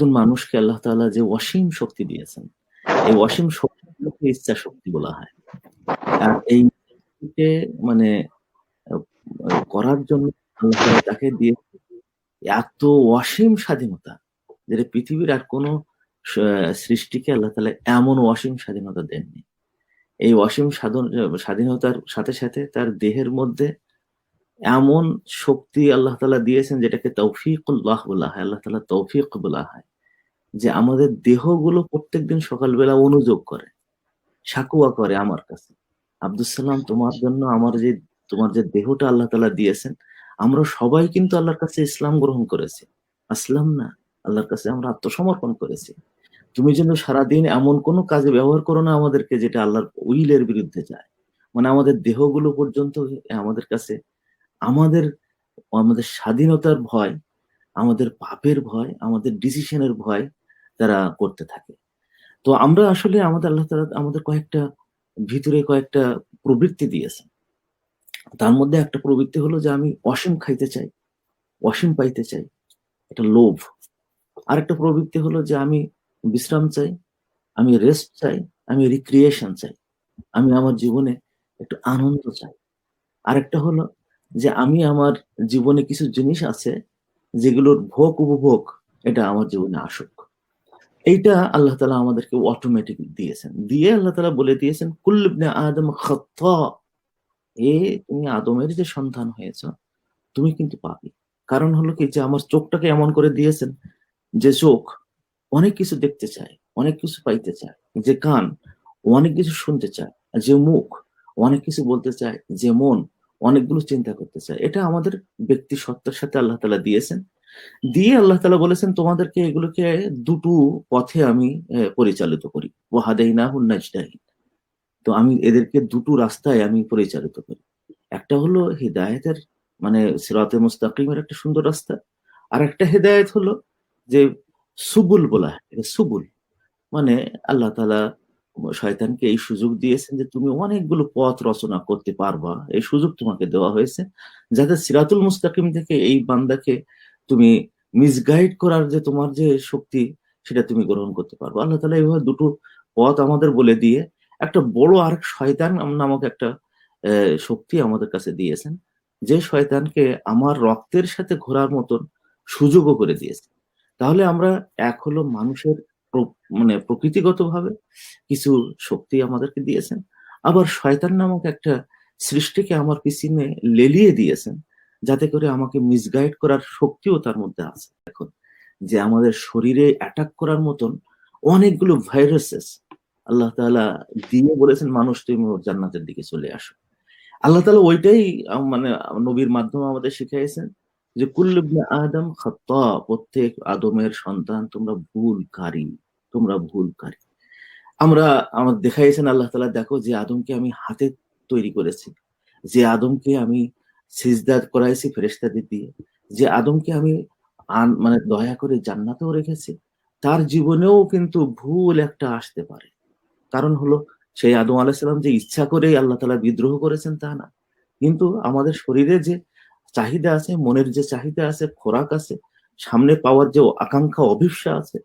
একজন মানুষকে আল্লাহ তাআলা যে অসীম শক্তি দিয়েছেন, এই অসীম শক্তিগুলোকে ইচ্ছা শক্তি বলা হয়। আর এই মানে করার জন্য তাকে দিয়ে এত অসীম স্বাধীনতা যেটা পৃথিবীর আর কোনো সৃষ্টিকে আল্লাহ তাআলা এমন অসীম স্বাধীনতা দেননি। এই অসীম সাধন, স্বাধীনতার সাথে সাথে তার দেহের মধ্যে এমন শক্তি আল্লাহ তালা দিয়েছেন যেটাকে তৌফিক তৌফিকুল্লাহ বলা হয়। আল্লাহ তালা তৌফিক বলা হয়। যে আমাদের দেহগুলো প্রত্যেকদিন সকালবেলা অনুযোগ করে, সাকুয়া করে আমার কাছে। আব্দুল সালাম, তোমার জন্য আমার যে, তোমার যে দেহটা আল্লাহ তালা দিয়েছেন, আমরা সবাই কিন্তু আল্লাহর কাছে ইসলাম গ্রহণ করেছি। আসলাম না, আল্লাহর কাছে আমরা আত্মসমর্পণ করেছি। তুমি যেন সারাদিন এমন কোনো কাজে ব্যবহার করো না আমাদেরকে যেটা আল্লাহর উইলের বিরুদ্ধে যায়। মানে আমাদের দেহগুলো পর্যন্ত, আমাদের কাছে, আমাদের আমাদের স্বাধীনতার ভয়, আমাদের পাপের ভয়, আমাদের ডিসিশনের ভয় তারা করতে থাকে। তো আমরা আসলে আমাদের আল্লাহ তাআলা আমাদের কয়েকটা, ভিতরে কয়েকটা প্রবৃত্তি দিয়েছে তার মধ্যে একটা প্রবৃত্তি হলো যে আমি অসীম খাইতে চাই, অসীম পাইতে চাই এটা লোভ। আরেকটা প্রবৃত্তি হলো যে আমি বিশ্রাম চাই, আমি রেস্ট চাই, আমি রিক্রিয়েশন চাই, আমি আমার জীবনে একটু আনন্দ চাই। আরেকটা হলো যে আমি আমার জীবনে কিছু জিনিস আছে, যেগুলোর ভোগ উপভোগ এটা আমার জীবনে আসুক। এইটা আল্লাহ তালা আমাদেরকে অটোমেটিক দিয়েছেন। দিয়ে আল্লাহ তালা বলে দিয়েছেন কুল্লিবনে আদম খত্তা এ তুমি আদমের যে সন্তান হয়েছ, তুমি কিন্তু পাবি কারণ হলো কি যে আমার চোখটাকে এমন করে দিয়েছেন যে চোখ অনেক কিছু দেখতে চায়, অনেক কিছু পাইতে চায়, যে কান অনেক কিছু শুনতে চায়, যে মুখ অনেক কিছু বলতে চায়, যে মন অনেকগুলো চিন্তা করতে চায়। এটা আমাদের ব্যক্তি সত্তার সাথে আল্লাহ তালা দিয়েছেন। দিয়ে আল্লাহ তালা বলেছেন, তোমাদেরকে এগুলোকে দুটো পথে আমি পরিচালিত করি। হুন্নাজদাহিন তো আমি এদেরকে দুটো রাস্তায় আমি পরিচালিত করি। একটা হলো হৃদায়তের মানে সিরাতে মুস্তাকিমের একটা সুন্দর রাস্তা। আর একটা হেদায়ত হলো যে সুবুল বলা এটা সুবুল। মানে আল্লাহ তালা শয়তানকে এই সুযোগ দিয়েছেন যে তুমি অনেকগুলো পথ রচনা করতে পারবা। এই সুযোগ তোমাকে দেওয়া হয়েছে, যাতে সিরাতুল মুস্তাকিম থেকে এই বান্দাকে তুমি মিসগাইড করার যে তোমার যে শক্তি, সেটা তুমি গ্রহণ করতে পারবে। আল্লাহ তালা এইভাবে দুটো পথ আমাদের বলে দিয়ে একটা বড় আরেক শয়তান নামক একটা শক্তি আমাদের কাছে দিয়েছেন, যে শয়তানকে আমার রক্তের সাথে ঘোরার মতন সুযোগও করে দিয়েছে। তাহলে আমরা এক হলো মানুষের মানে প্রকৃতিগতভাবে কিছু শক্তি আমাদেরকে দিয়েছেন, আবার শয়তান নামক একটা সৃষ্টিকে আমার পিছনে লেলিয়ে দিয়েছেন যাতে করে আমাকে মিসগাইড করার শক্তিও তার মধ্যে আছে। এখন যে আমাদের শরীরে অ্যাটাক করার মতন অনেকগুলো ভাইরাসেস আল্লাহ তাআলা দিয়ে বলেছেন, মানুষ, তুমি জান্নাতের দিকে চলে আসো। আল্লাহ তালা ওইটাই মানে নবীর মাধ্যমে আমাদের শিখাইছেন যে কুল্লুবনে আদম খাত্তা প্রত্যেক আদমের সন্তান তোমরা ভুলকারী তোমরা ভুলকারী। আমরা, আমার দেখাইছেন আল্লাহ তালা দেখো যে আদমকে আমি হাতে তৈরি করেছি, যে আদমকে আমি সিজদা করাইছি ফেরেশতাদের দিয়ে যে আদমকে আমি আন- মানে দয়া করে জান্নাতেও রেখেছি, তার জীবনেও কিন্তু ভুল একটা আসতে পারে। কারণ হলো, সেই আদম আলাহিসাল্লাম যে ইচ্ছা করেই আল্লাহ তালা বিদ্রোহ করেছেন তা না। কিন্তু আমাদের শরীরে যে চাহিদা আছে, মনের যে চাহিদা আছে, খোরাক আছে, সামনে পাওয়ার যে আকাঙ্ক্ষা, অভিপ্সা আছে,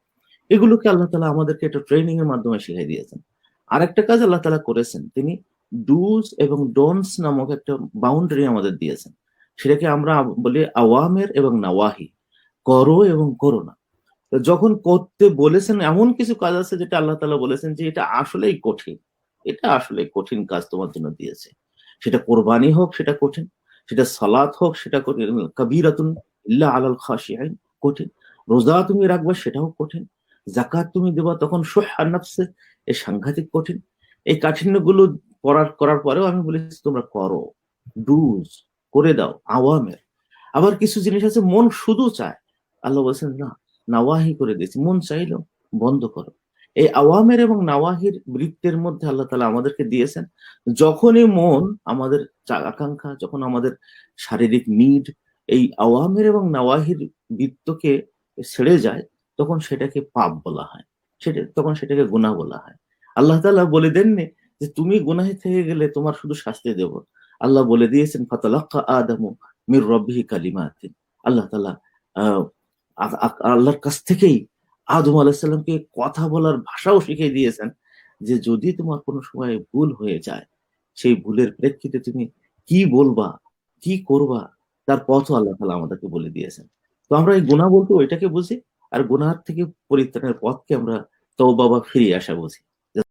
এগুলোকে আল্লাহ তালা আমাদেরকে একটা ট্রেনিং এর মাধ্যমে শিখিয়ে দিয়েছেন। আরেকটা কাজ আল্লাহ তালা করেছেন, তিনি ডুজ এবং ডোনস নামক একটা বাউন্ডারি আমাদের দিয়েছেন। সেটাকে আমরা বলি আওয়ামের এবং নাওয়াহি, করো এবং করো না। যখন করতে বলেছেন, এমন কিছু কাজ আছে যেটা আল্লাহ তালা বলেছেন যে এটা আসলেই কঠিন। এটা আসলে কঠিন কাজ তোমার জন্য দিয়েছে। সেটা কোরবানি হোক, সেটা কঠিন। সেটা সালাত হোক, সেটা কবিরাতুন ইল্লা আলাল খাশিয়াইন কঠিন। রোজা তুমি রাখবে, সেটাও কঠিন। জাকাত তুমি দেবা, তখন সোহা নফসে, এ সাংঘাতিক কঠিন। এই কাঠিন্যগুলো করার করার পরেও আমি বলেছি, তোমরা করো। ডুজ করে দাও, আওয়ামের। আবার কিছু জিনিস আছে, মন শুধু চায়। আল্লাহ বলছেন, না, নাওয়াহি করে দিয়েছি। মন চাইলেও বন্ধ করো। এই আওয়ামের এবং নাওয়াহির বৃত্তের মধ্যে আল্লাহ তালা আমাদেরকে দিয়েছেন, যখনই মন আমাদের আকাঙ্ক্ষা, যখন আমাদের শারীরিক নিড এই আওয়ামের এবং নাওয়াহির বৃত্তকে ছেড়ে যায়, তখন সেটাকে পাপ বলা হয়। সেটা, তখন সেটাকে গুণা বলা হয়। আল্লাহ তালা বলে দেননি যে তুমি গুনাহে থেকে গেলে তোমার শুধু শাস্তি দেব। আল্লাহ বলে দিয়েছেন, ফাতালাক্কা আদামু মির রব্বিহি কালিমাতিন। আল্লাহ আ- আল্লাহর কাছ থেকেই আদম আলাহিসাল্লামকে কথা বলার ভাষাও শিখিয়ে দিয়েছেন যে যদি তোমার কোনো সময় ভুল হয়ে যায়, সেই ভুলের প্রেক্ষিতে তুমি কি বলবা, কি করবা, তার পথও আল্লাহ তালা আমাদেরকে বলে দিয়েছেন। তো আমরা এই গুণা বলতে ওইটাকে বুঝি, আর গুনার থেকে পরিত্রাণের পথকে আমরা তো বাবা ফিরে আসা বুঝি।